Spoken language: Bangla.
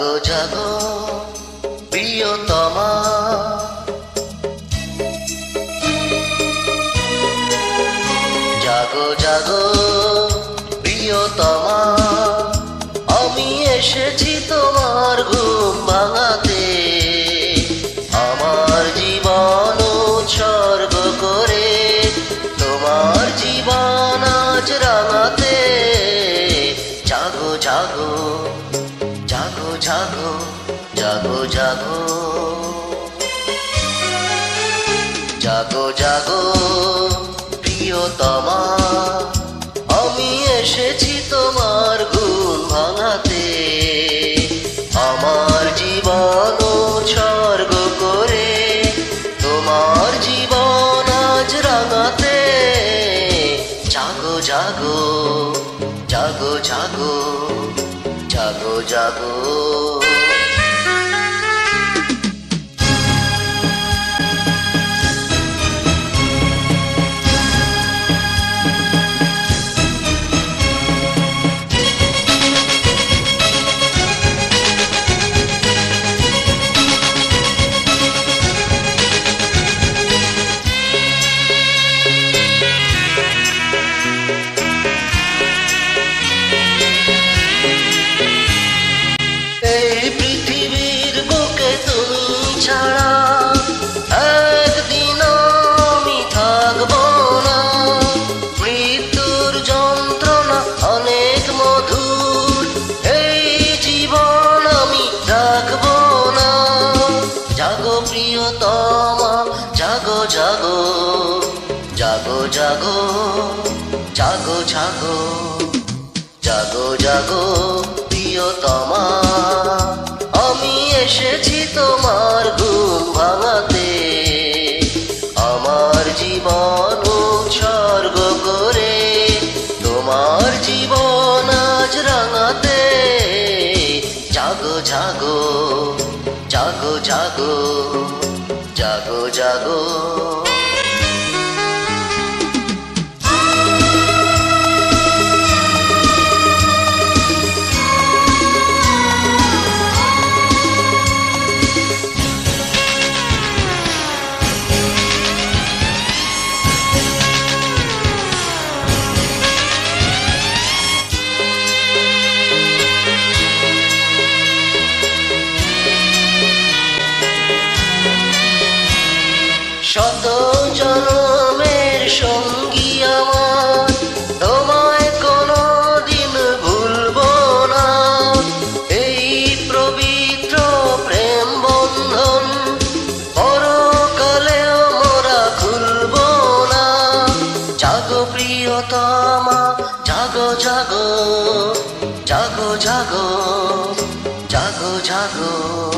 জাগো জাগো, প্রিয়তমা। জাগো জাগো, প্রিয়তমা। আমি এসেছি তোমার ঘুম ভাঙাতে। আমার জীবন উৎসর্গ করে, তোমার জীবন আজ রাঙাতে। জাগো জাগো জাগো জাগো জাগো। জাগো জাগো, প্রিয়তমা, আমি এসেছি তোমার ঘুম ভাঙাতে। আমার জীবন উৎসর্গ করে তোমার জীবন আজ রাঙাতে। জাগো জাগো জাগো জাগো। বোঝাবো জাগো জাগো জাগো জাগো জাগো জাগো জাগো প্রিয়তমা আমি এসেছি তোমার ঘুম ভাঙাতে আমার জীবন উৎসর্গ করে তোমার জীবন আজ রাঙাতে জাগো জাগো জাগো জাগো জাগো জাগো শত জনমের সঙ্গী আমার। তোমায় কোনো দিন ভুলবো না। এই পবিত্র প্রেম বন্ধন পরকালেও মোরা খুলবো না। জাগো প্রিয়তমা, জাগো জাগো জাগো জাগো জাগো জাগো।